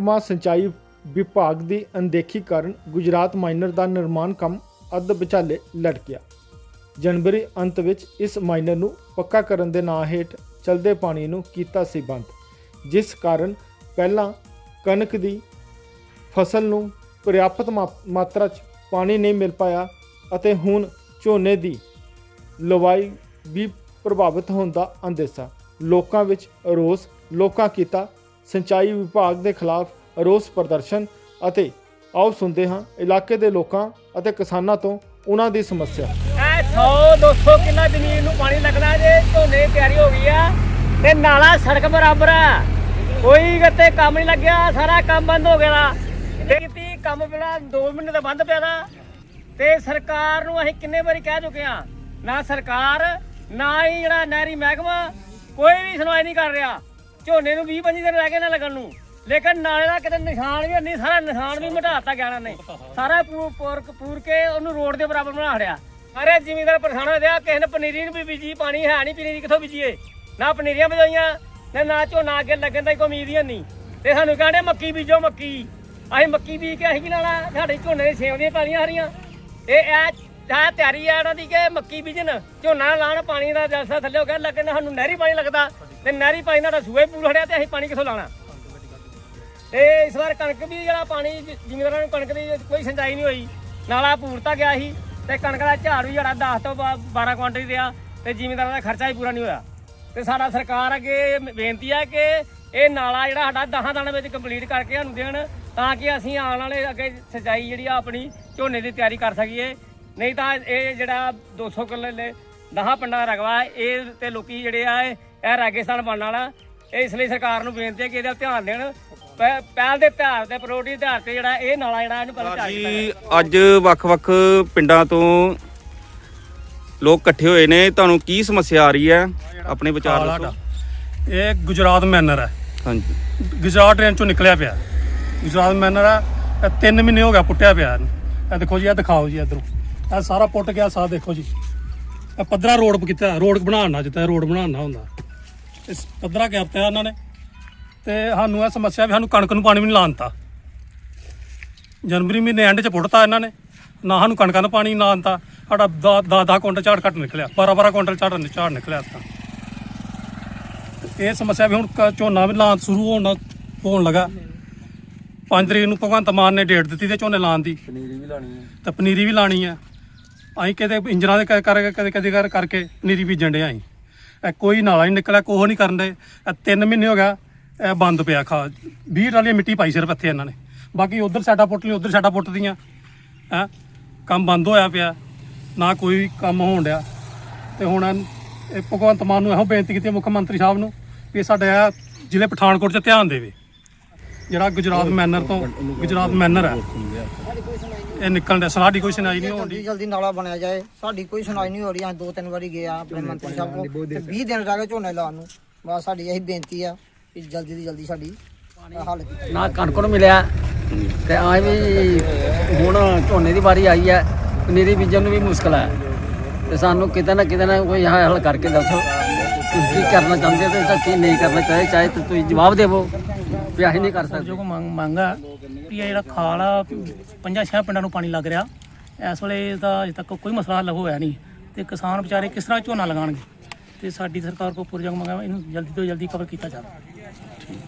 ਮਹਿਕਮਾ ਸਿੰਚਾਈ ਵਿਭਾਗ ਦੀ ਅਣਦੇਖੀ ਕਾਰਨ ਗੁਜਰਾਤ ਮਾਈਨਰ ਦਾ ਨਿਰਮਾਣ ਕੰਮ ਅੱਧ ਵਿਚਾਲੇ ਲਟਕਿਆ। ਜਨਵਰੀ ਅੰਤ ਵਿੱਚ ਇਸ ਮਾਈਨਰ ਨੂੰ ਪੱਕਾ ਕਰਨ ਦੇ ਨਾਂ ਹੇਠ ਚਲਦੇ ਪਾਣੀ ਨੂੰ ਕੀਤਾ ਸੀ ਬੰਦ, ਜਿਸ ਕਾਰਨ ਪਹਿਲਾਂ ਕਣਕ ਦੀ ਫਸਲ ਨੂੰ ਪ੍ਰਿਆਪਤ ਮਾ- ਮਾਤਰਾ 'ਚ ਪਾਣੀ ਨਹੀਂ ਮਿਲ ਪਾਇਆ ਅਤੇ ਹੁਣ ਝੋਨੇ ਦੀ ਲਵਾਈ ਵੀ ਪ੍ਰਭਾਵਿਤ ਹੋਣ ਦਾ ਅੰਦੇਸ਼ਾ। ਲੋਕਾਂ ਵਿੱਚ ਰੋਸ ਲੋਕਾਂ ਕੀਤਾ ਸਿੰਚਾਈ ਵਿਭਾਗ ਦੇ ਖਿਲਾਫ ਰੋਸ ਪ੍ਰਦਰਸ਼ਨ ਅਤੇ ਆਓ ਸੁਣਦੇ ਹਾਂ ਇਲਾਕੇ ਦੇ ਲੋਕਾਂ ਅਤੇ ਕਿਸਾਨਾਂ ਤੋਂ ਉਹਨਾਂ ਦੀ ਸਮੱਸਿਆ। ਇਹ 100 200 ਕਿੱਲਾ ਜ਼ਮੀਨ ਨੂੰ ਪਾਣੀ ਲੱਗਣਾ ਜੇ, ਝੋਨੇ ਦੀ ਤਿਆਰੀ ਹੋ ਗਈ ਆ ਤੇ ਨਾਲਾ ਸੜਕ ਬਰਾਬਰ ਆ। ਕੋਈ ਕਿਤੇ ਕੰਮ ਨਹੀਂ ਲੱਗਿਆ, ਸਾਰਾ ਕੰਮ ਬੰਦ ਹੋ ਗਿਆ। ਤੇ ਕਿਤੇ ਕੰਮ ਪਹਿਲਾਂ 2 ਮਹੀਨੇ ਦਾ ਬੰਦ ਪਿਆ ਦਾ। ਤੇ ਸਰਕਾਰ ਨੂੰ ਅਸੀਂ ਕਿੰਨੇ ਵਾਰੀ ਕਹਿ ਚੁੱਕੇ ਆ ਨਾ ਸਰਕਾਰ, ਨਾ ਹੀ ਜਿਹੜਾ ਨਹਿਰੀ ਮਹਿਕਮਾ, ਕੋਈ ਵੀ ਸੁਣਵਾਈ ਨਹੀਂ ਕਰ ਰਿਹਾ। ਝੋਨੇ ਨੂੰ 20 25 ਦਿਨ ਰਹਿ ਗਏ ਨਾ ਲੱਗਣ ਨੂੰ। ਲੇਕਿਨ ਨਾਲੇ ਦਾ ਕਿਤੇ ਨਿਸ਼ਾਨ ਵੀ ਨਹੀਂ, ਸਾਰਾ ਨਿਸ਼ਾਨ ਵੀ ਮਿਟਾਤਾ ਗਿਆ ਨੇ। ਸਾਰਾ ਪੂਰ ਪੂਰ ਪੂਰ ਕੇ ਉਹਨੂੰ ਰੋਡ ਦੇ ਬਰਾਬਰ ਬਣਾ ਛੜਿਆ ਸਾਰੇ ਜ਼ਿਮੀਂਦਾਰ ਪਰੇਸ਼ਾਨ ਹੋਏ ਆ, ਕਿਸੇ ਨੇ ਪਨੀਰੀ ਨੂੰ ਵੀ ਬੀਜੀ, ਪਾਣੀ ਹੈ ਨਹੀਂ, ਪਨੀਰੀ ਕਿੱਥੋਂ ਬੀਜੀਏ? ਨਾ ਪਨੀਰੀਆਂ ਬਜਾਈਆਂ ਤੇ ਨਾ ਝੋਨਾ ਅੱਗੇ ਲੱਗਣ ਦਾ ਕੋਈ ਉਮੀਦ ਹੀ ਨਹੀਂ। ਤੇ ਸਾਨੂੰ ਕਹਿੰਦੇ ਮੱਕੀ ਬੀਜੋ, ਮੱਕੀ। ਅਸੀਂ ਮੱਕੀ ਬੀਜ ਕੇ ਅਸੀਂ ਕੀ ਲੈਣਾ? ਸਾਡੇ ਝੋਨੇ ਦੇ ਸੇਵ ਦੀਆਂ ਪੈਲੀਆਂ ਹਰੀਆਂ। ਇਹ ਇਹ ਇਹ ਤਿਆਰੀ ਆ ਇਹਨਾਂ ਦੀ ਕਿ ਮੱਕੀ ਬੀਜਣ। ਝੋਨਾ ਲਾਣ, ਪਾਣੀ ਦਾ ਜਲਸਾ ਥੱਲੇ ਹੋ ਗਿਆ ਲੇਕਿਨ ਸਾਨੂੰ ਨਹਿਰੀ ਪਾਣੀ ਲੱਗਦਾ। ਤੇ ਨਹਿਰੀ ਪਾਣੀ ਦਾ ਸੂਏ ਪੂਲ ਖੜਿਆ ਤੇ ਅਸੀਂ ਪਾਣੀ ਕਿੱਥੋਂ ਲਾਣਾ ਤੇ ਇਸ ਵਾਰ ਕਣਕ ਵੀ ਜਿਹੜਾ ਪਾਣੀ ਜ- ਜ਼ਿਮੀਂਦਾਰਾਂ ਨੂੰ ਕਣਕ ਦੀ ਕੋਈ ਸਿੰਚਾਈ ਨਹੀਂ ਹੋਈ। ਨਾਲਾ ਪੂਰਤਾ ਗਿਆ ਸੀ ਤੇ ਕਣਕ ਦਾ ਝਾੜ ਵੀ ਜਿਹੜਾ 10 ਤੋਂ ਬਾ- 12 ਕੁਇੰਟਲ ਰਿਹਾ ਤੇ ਜ਼ਿਮੀਂਦਾਰਾਂ ਦਾ ਖਰਚਾ ਵੀ ਪੂਰਾ ਨਹੀਂ ਹੋਇਆ। ਤੇ ਸਾਡਾ ਸਰਕਾਰ ਅੱਗੇ ਬੇਨਤੀ ਹੈ ਕਿ ਇਹ ਨਾਲਾ ਜਿਹੜਾ ਸਾਡਾ 10 ਦਿਨਾਂ ਵਿੱਚ ਕੰਪਲੀਟ ਕਰਕੇ ਸਾਨੂੰ ਦੇਣ ਤਾਂ ਕਿ ਅਸੀਂ ਆਉਣ ਵਾਲੇ ਅੱਗੇ ਸਿੰਚਾਈ ਜਿਹੜੀ ਆ ਆਪਣੀ ਝੋਨੇ ਦੀ ਤਿਆਰੀ ਕਰ ਸਕੀਏ। ਨਹੀਂ ਤਾਂ ਇਹ ਜਿਹੜਾ 200 ਕਿੱਲੇ 10 ਪਿੰਡਾਂ ਦਾ ਰਕਬਾ ਇਹ ਤੇ ਲੋਕੀ ਜਿਹੜੇ ਆ ਇਹ ਰੇਗਿਸਤਾਨ ਬਣਨ ਵਾਲਾ। ਇਹ ਇਸ ਲਈ ਸਰਕਾਰ ਨੂੰ ਬੇਨਤੀ ਹੈ ਕਿ ਇਹਦੇ ਧਿਆਨ ਦੇਣ। ਪਹਿ- ਪਹਿਲ ਦੇ ਆਧਾਰ ਤੇ ਪ੍ਰਾਇੋਰਟੀ ਦੇ ਆਧਾਰ ਤੇ ਜਿਹੜਾ ਇਹ ਨਾਲਾ ਜਿਹੜਾ ਇਹਨੂੰ ਪਹਿਲਾਂ ਜਾਵੇ ਜੀ ਅੱਜ ਵੱਖ-ਵੱਖ ਪਿੰਡਾਂ ਤੋਂ ਲੋਕ ਇਕੱਠੇ ਹੋਏ ਨੇ। ਤੁਹਾਨੂੰ ਕੀ ਸਮੱਸਿਆ ਆ ਰਹੀ ਹੈ? ਆਪਣੇ ਵਿਚਾਰ ਦੱਸੋ। ਇਹ ਗੁਜਰਾਤ ਮੈਨਰ ਹੈ। ਹਾਂਜੀ। ਗੁਜਰਾਤ ਟ੍ਰੇਨ ਚੋਂ ਨਿਕਲਿਆ ਪਿਆ। ਗੁਜਰਾਤ ਮੈਨਰ ਹੈ ਇਹ 3 ਮਹੀਨੇ ਹੋ ਗਿਆ ਪੁੱਟਿਆ ਪਿਆ ਇਹਨੂੰ। ਇਹ ਦੇਖੋ ਜੀ ਇਹ ਦਿਖਾਓ ਜੀ ਇਧਰੋਂ। ਇਹ ਸਾਰਾ ਪੁੱਟ ਗਿਆ ਸਾਹ ਦੇਖੋ ਜੀ। ਇਹ ਪੱਧਰਾ ਰੋਡ ਕੀਤਾ ਰੋਡ ਬਣਾਉਣਾ ਜਿੱਦਾਂ ਰੋਡ ਬਣਾਉਣਾ ਹੁੰਦਾ। ਇਸ ਪੱਧਰਾ ਕਰਤਾ ਇਹਨਾਂ ਨੇ। ਤੇ ਸਾਨੂੰ ਇਹ ਸਮੱਸਿਆ ਵੀ ਸਾਨੂੰ ਕਣਕ ਨੂੰ ਪਾਣੀ ਵੀ ਨਹੀਂ ਲਾਉਂਦਾ ਜਨਵਰੀ ਮਹੀਨੇ ਐਂਡ 'ਚ ਪੁੱਟਤਾ ਇਹਨਾਂ ਨੇ। ਨਾ ਸਾਨੂੰ ਕਣਕਾਂ ਨੂੰ ਪਾਣੀ ਨਾ ਆਉਂਦਾ ਸਾਡਾ 10 10 ਕੁਇੰਟਲ ਝਾੜ ਘੱਟ ਨਿਕਲਿਆ। 12 12 ਕੁਇੰਟਲ ਝਾੜ ਝਾੜ ਨਿਕਲਿਆ ਇਸ ਤਾਂ ਇਹ ਸਮੱਸਿਆ ਵੀ ਹੁਣ ਝੋਨਾ ਵੀ ਲਾਉਣ ਸ਼ੁਰੂ ਹੋਣ ਹੋਣ ਲੱਗਾ। 5 ਤਰੀਕ ਨੂੰ ਭਗਵੰਤ ਮਾਨ ਨੇ ਡੇਟ ਦਿੱਤੀ ਤੇ ਝੋਨੇ ਲਾਉਣ ਦੀ। ਪਨੀਰੀ ਵੀ ਲਾਣੀ ਹੈ। ਤੇ ਪਨੀਰੀ ਵੀ ਲਾਣੀ ਹੈ। ਅਸੀਂ ਕਿਤੇ ਇੰਜਨਾਂ ਦੇ ਕਰ- ਕਰਕੇ ਕਦੇ ਕਦੇ ਕਰ ਕਰਕੇ ਪਨੀਰੀ ਬੀਜਣ ਡਿਆ ਅਸੀਂ। ਇਹ ਕੋਈ ਨਾਲਾ ਨਹੀਂ ਨਿਕਲਿਆ ਕੋਹ ਨਹੀਂ ਕਰਨ ਦੇ। ਤਿੰਨ ਮਹੀਨੇ ਹੋ ਗਿਆ ਇਹ ਬੰਦ ਪਿਆ ਖਾ 20 ਵਾਲੀ ਮਿੱਟੀ ਪਾਈ ਸਿਰਫ ਇੱਥੇ ਇਹਨਾਂ ਨੇ। ਬਾਕੀ ਉਧਰ ਸਾਡਾ ਪੁੱਟ ਲਈ ਉਧਰ ਸਾਡਾ ਪੁੱਟਦੀਆਂ ਹੈ ਕੰਮ ਬੰਦ ਹੋਇਆ ਪਿਆ ਨਾ ਕੋਈ ਕੰਮ ਹੋਣ ਡਿਆ। ਤੇ ਹੁਣ ਇਹ ਭਗਵੰਤ ਮਾਨ ਨੂੰ ਇਹੋ ਬੇਨਤੀ ਕੀਤੀ ਮੁੱਖ ਮੰਤਰੀ ਸਾਹਿਬ ਨੂੰ ਵੀ ਸਾਡਾ ਇਹ ਜ਼ਿਲ੍ਹੇ ਪਠਾਨਕੋਟ 'ਚ ਧਿਆਨ ਦੇਵੇ। ਜਿਹੜਾ ਗੁਜਰਾਤ ਮੈਨਰ ਤੋਂ ਗੁਜਰਾਤ ਮੈਨਰ ਹੈ ਇਹ ਨਿਕਲਣ ਦਾ ਸਾਡੀ ਕੋਈ ਸੁਣਾਈ ਨਹੀਂ ਹੋਣ ਜਲਦੀ ਦੀ ਜਲਦੀ ਨਾਲਾ ਬਣਿਆ ਜਾਏ ਸਾਡੀ ਕੋਈ ਸੁਣਾਈ ਨਹੀਂ ਹੋ ਰਹੀ। ਅਸੀਂ ਦੋ ਤਿੰਨ ਵਾਰੀ ਗਏ ਆ ਆਪਣੇ ਮੰਤਰੀ ਸਾਹਿਬ ਕੋਲ। ਤੇ 20 ਦਿਨ ਰਹਿ ਗਏ ਝੋਨੇ ਲਾਉਣ ਨੂੰ। ਬਸ ਸਾਡੀ ਇਹੀ ਬੇਨਤੀ ਆ ਕਿ ਜਲਦੀ ਤੋਂ ਜਲਦੀ ਸਾਡੀ ਹੱਲ ਕੀਤੀ ਨਾ ਕਣਕ ਨੂੰ ਮਿਲਿਆ ਤੇ ਆ ਵੀ ਹੁਣ ਝੋਨੇ ਦੀ ਵਾਰੀ ਆਈ ਹੈ। ਪਨੀਰੀ ਬੀਜਣ ਨੂੰ ਵੀ ਮੁਸ਼ਕਲ ਹੈ। ਤੇ ਸਾਨੂੰ ਕਿਤੇ ਨਾ ਕਿਤੇ ਨਾ ਕੋਈ ਹੱਲ ਕਰਕੇ ਦੱਸੋ ਤੁਸੀਂ ਕੀ ਕਰਨਾ ਚਾਹੁੰਦੇ ਹੋ ਤੇ ਕੀ ਨਹੀਂ ਕਰਨਾ ਚਾਹੇ ਚਾਹੇ ਤੁਸੀਂ ਜਵਾਬ ਦੇਵੋ। ਵੀ ਅਸੀਂ ਨਹੀਂ ਕਰ ਸਕਦੇ ਜੋ ਕੋ ਮੰਗ ਮੰਗ ਵੀ ਇਹ ਜਿਹੜਾ ਖਾਲ ਆ ਪੰਜਾਂ ਛੇ ਪਿੰਡਾਂ ਨੂੰ ਪਾਣੀ ਲੱਗ ਰਿਹਾ। ਇਸ ਵੇਲੇ ਇਹਦਾ ਅਜੇ ਤੱਕ ਕੋਈ ਮਸਲਾ ਹੱਲ ਹੋਇਆ ਨਹੀਂ ਤੇ ਕਿਸਾਨ ਵਿਚਾਰੇ ਕਿਸ ਤਰ੍ਹਾਂ ਝੋਨਾ ਲਗਾਉਣਗੇ? ਤੇ ਸਾਡੀ ਸਰਕਾਰ ਕੋ ਪੁਰਜੰਗ ਮੰਗਾ ਇਹਨੂੰ ਜਲਦੀ ਤੋਂ ਜਲਦੀ ਕਵਰ ਕੀਤਾ ਜਾਵੇ।